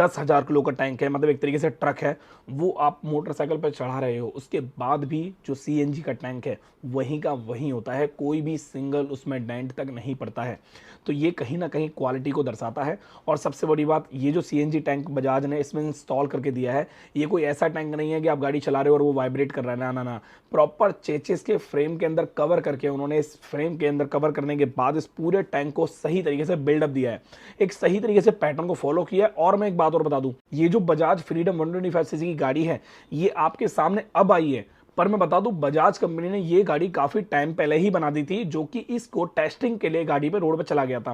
दस हज़ार किलो का टैंक है मतलब एक तरीके से ट्रक है, वो आप मोटरसाइकिल पर चढ़ा रहे हो। उसके बाद भी जो सीएनजी का टैंक है, वहीं का वहीं होता है, कोई भी सिंगल उसमें डेंट तक नहीं पड़ता है। तो ये कहीं ना कहीं क्वालिटी को दर्शाता है। और सबसे बड़ी बात, ये जो सीएनजी टैंक बजाज ने इसमें इंस्टॉल करके दिया है, ये कोई ऐसा टैंक नहीं है कि आप गाड़ी चला रहे हो और वो वाइब्रेट कर रहा है। ना ना ना। प्रॉपर चेचिस के फ्रेम के अंदर कवर करके उन्होंने इस फ्रेम के अंदर कवर करने के बाद इस पूरे टैंक को सही तरीके से बिल्डअप दिया है। एक सही तरीके से पैटर्न को फॉलो किया है। और मैं एक बात और बता दूँ, ये जो बजाज फ्रीडम 125 सीसी की गाड़ी है, ये आपके सामने अब आई है। पर मैं बता दूँ, बजाज कंपनी ने ये गाड़ी काफ़ी टाइम पहले ही बना दी थी, जो कि इसको टेस्टिंग के लिए गाड़ी पे रोड पर चला गया था।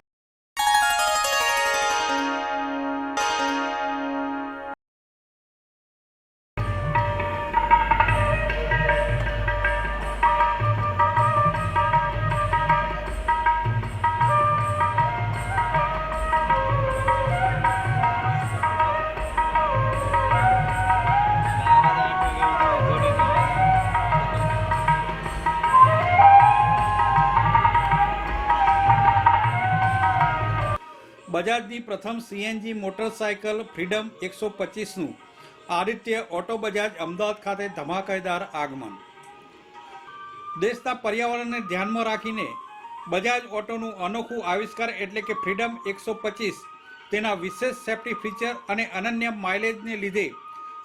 બજાજની પ્રથમ સીએનજી મોટરસાયકલ ફ્રીડમ એકસો પચીસનું. આદિત્ય ઓટો બજાજ અમદાવાદ ખાતે ધમાકેદાર આગમન. દેશના પર્યાવરણને ધ્યાનમાં રાખીને બજાજ ઓટોનું અનોખું આવિષ્કાર એટલે કે ફ્રીડમ એકસો પચીસ, તેના વિશેષ સેફ્ટી ફીચર અને અનન્ય માઇલેજને લીધે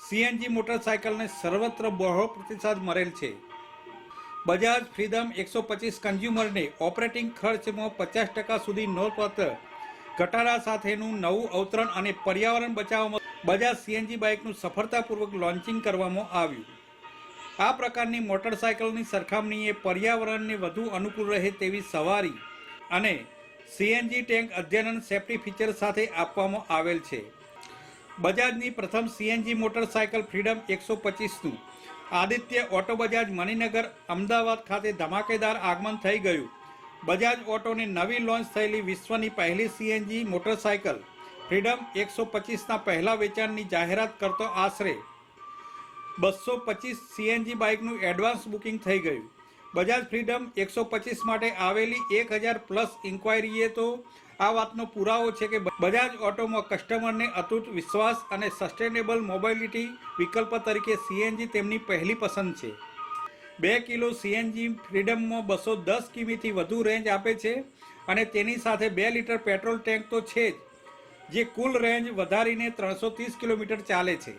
સીએનજી મોટરસાયકલને સર્વત્ર બહોળો પ્રતિસાદ મળેલ છે. બજાજ ફ્રીડમ એકસો પચીસ કન્ઝ્યુમરને ઓપરેટિંગ ખર્ચમાં પચાસ ટકા સુધી નોંધપાત્ર ઘટાડા સાથેનું નવું અવતરણ અને પર્યાવરણ બચાવવામાં બજાજ સીએનજી બાઇકનું સફળતાપૂર્વક લોન્ચિંગ કરવામાં આવ્યું. આ પ્રકારની મોટરસાયકલની સરખામણીએ પર્યાવરણને વધુ અનુકૂળ રહે તેવી સવારી અને સીએનજી ટેન્ક અધ્યયન સેફ્ટી ફીચર સાથે આપવામાં આવેલ છે. બજાજની પ્રથમ સીએનજી મોટરસાયકલ ફ્રીડમ એકસો પચીસનું આદિત્ય ઓટો બજાજ મણિનગર અમદાવાદ ખાતે ધમાકેદાર આગમન થઈ ગયું. બજાજ ઓટોની નવી લોન્ચ થયેલી વિશ્વની પહેલી સીએનજી મોટરસાયકલ ફ્રીડમ એકસો પચીસના પહેલા વેચાણની જાહેરાત કરતો આશરે બસો પચીસ સીએનજી બાઇકનું એડવાન્સ બુકિંગ થઈ ગયું. બજાજ ફ્રીડમ એકસો પચીસ માટે આવેલી એક હજાર પ્લસ ઇન્ક્વાયરીએ તો આ વાતનો પુરાવો છે કે બજાજ ઓટોમાં કસ્ટમરને અતૂટ વિશ્વાસ અને સસ્ટેનેબલ મોબાઇલિટી વિકલ્પ તરીકે સીએનજી તેમની પહેલી પસંદ છે. બે કિલો સીએનજી ફ્રીડમમાં બસો દસ કિમીથી વધુ રેન્જ આપે છે અને તેની સાથે બે લીટર પેટ્રોલ ટેન્ક તો છે જ, જે કુલ રેન્જ વધારીને ત્રણસો ત્રીસ કિલોમીટર ચાલે છે.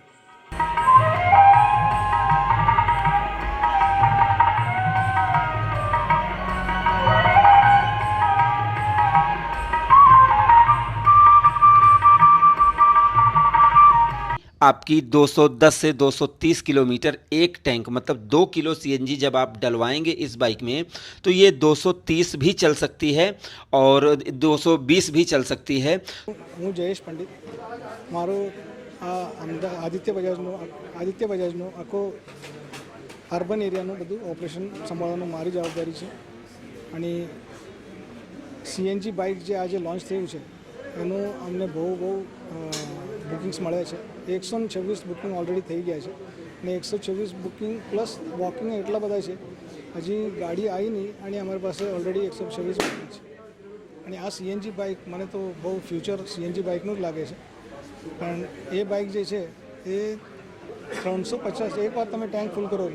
आपकी 210 से 230 किलोमीटर एक टैंक मतलब दो किलो सीएनजी जब आप डलवाएंगे इस बाइक में तो ये 230 भी चल सकती है और 220 भी चल सकती है હું જયેશ પંડિત મારો આ અમદા આદિત્ય બજાજનો આદિત્ય બજાજનો આખો અર્બન એરિયાનું બધું ઓપરેશન સંભાળવાનું મારી જવાબદારી છે અને સીએનજી બાઇક જે આજે લોન્ચ થયું છે એનું અમને બહુ બહુ બુકિંગ્સ મળ્યા છે. એકસો ને છવ્વીસ બુકિંગ ઓલરેડી થઈ ગયા છે અને એકસો છવ્વીસ બુકિંગ પ્લસ વોકિંગ એટલા બધા છે. હજી ગાડી આવી નહીં અને અમારી પાસે ઓલરેડી એકસો છવ્વીસ બુકિંગ છે. અને આ સીએનજી બાઇક મને તો બહુ ફ્યુચર સીએનજી બાઇકનું જ લાગે છે. પણ એ બાઇક જે છે એ ત્રણસો પચાસ એકવાર તમે ટેન્ક ફૂલ કરો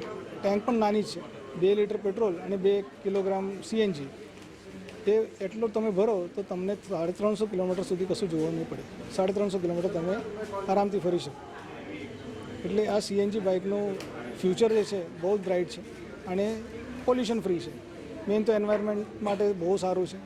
ટેન્ક પણ નાની છે. બે લીટર પેટ્રોલ અને બે કિલોગ્રામ સીએનજી એ એટલો તમે ભરો તો તમને સાડા ત્રણસો કિલોમીટર સુધી કશું જોવા નહીં પડે. સાડા ત્રણસો કિલોમીટર તમે આરામથી ફરી શકો. એટલે આ સીએનજી બાઇકનું ફ્યુચર જે છે બહુ જ બ્રાઇટ છે અને પોલ્યુશન ફ્રી છે. મેઇન તો એન્વાયરમેન્ટ માટે બહુ સારું છે.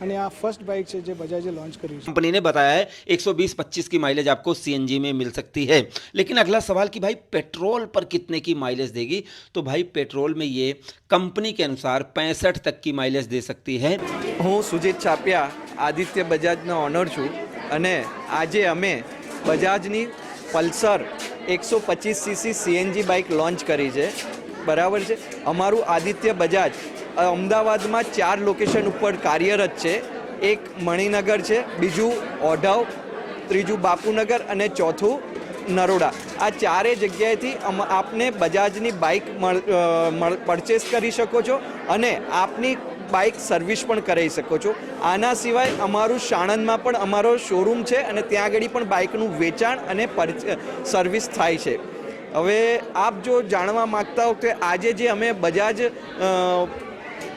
અને આ ફર્સ્ટ બાઇક છે જે બજાજે લોન્ચ કર્યું છે कंपनी ने बताया है 120-25 की माइलेज आपको सीएनजी में मिल सकती है लेकिन अगला सवाल कि भाई पेट्रोल पर कितने की माइलेज देगी तो भाई पेट्रोल में ये कंपनी के अनुसार पैंसठ तक की माइलेज दे सकती है હું સુજીત છાપિયા આદિત્ય બજાજનો ઓનર છું અને આજે અમે બજાજની પલ્સર એકસો પચીસ સીસી સીએનજી બાઇક લોન્ચ કરી છે બરાબર છે અમારું આદિત્ય બજાજ અ, અમદાવાદમાં ચાર લોકેશન ઉપર કાર્યરત છે. એક મણિનગર છે, બીજું ઓઢવ, ત્રીજું બાપુનગર અને ચોથું નરોડા. આ ચારે જગ્યાએથી આપને બજાજની બાઇક પરચેસ કરી શકો છો અને આપની બાઇક સર્વિસ પણ કરાવી શકો છો. આના સિવાય અમારું સાણંદમાં પણ અમારો શોરૂમ છે અને ત્યાં આગળ પણ બાઇકનું વેચાણ અને સર્વિસ થાય છે. હવે આપ જો જાણવા માગતા હો કે આજે જે અમે બજાજ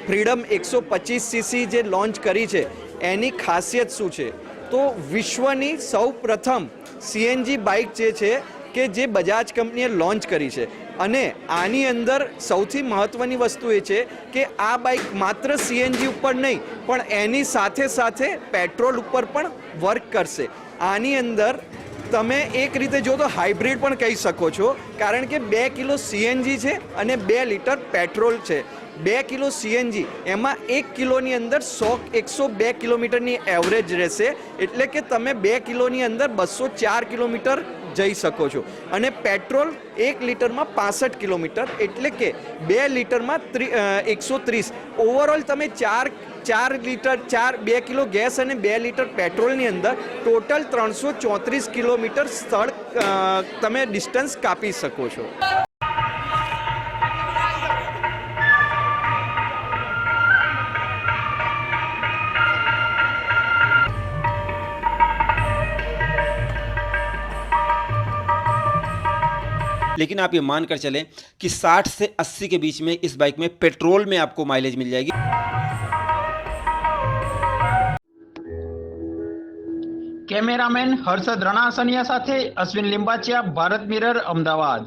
ફ્રીડમ એકસો પચીસ સીસી જે લોન્ચ કરી છે, એની ખાસિયત શું છે? તો વિશ્વની સૌ પ્રથમ સીએનજી બાઇક જે છે કે જે બજાજ કંપનીએ લોન્ચ કરી છે. અને આની અંદર સૌથી મહત્ત્વની વસ્તુ એ છે કે આ બાઇક માત્ર સીએનજી ઉપર નહીં, પણ એની સાથે સાથે પેટ્રોલ ઉપર પણ વર્ક કરશે. આની અંદર તમે એક રીતે જો તો હાઇબ્રિડ પણ કહી શકો છો, કારણ કે બે કિલો સીએનજી છે અને બે લીટર પેટ્રોલ છે. બે કિલો સીએનજી એમાં એક કિલોની અંદર સો એકસો બે કિલોમીટરની એવરેજ રહેશે. એટલે કે તમે બે કિલોની અંદર બસો ચાર કિલોમીટર જઈ શકો છો. અને પેટ્રોલ એક લીટરમાં પાસઠ કિલોમીટર. એટલે કે બે લીટરમાં એકસો ત્રીસ. ઓવરઓલ તમે ચાર ચાર લીટર, ચાર, બે કિલો ગેસ અને બે લીટર પેટ્રોલની અંદર ટોટલ ત્રણસો ચોત્રીસ કિલોમીટર સ્થળ તમે ડિસ્ટન્સ કાપી શકો છો. लेकिन आप ये मान कर चलें कि 60 से 80 के बीच में इस बाइक में पेट्रोल में आपको माइलेज मिल जाएगी કેમેરામેન હર્ષદ રણાસનિયા સાથે અશ્વિન લિંબાચિયા ભારત મિરર અમદાવાદ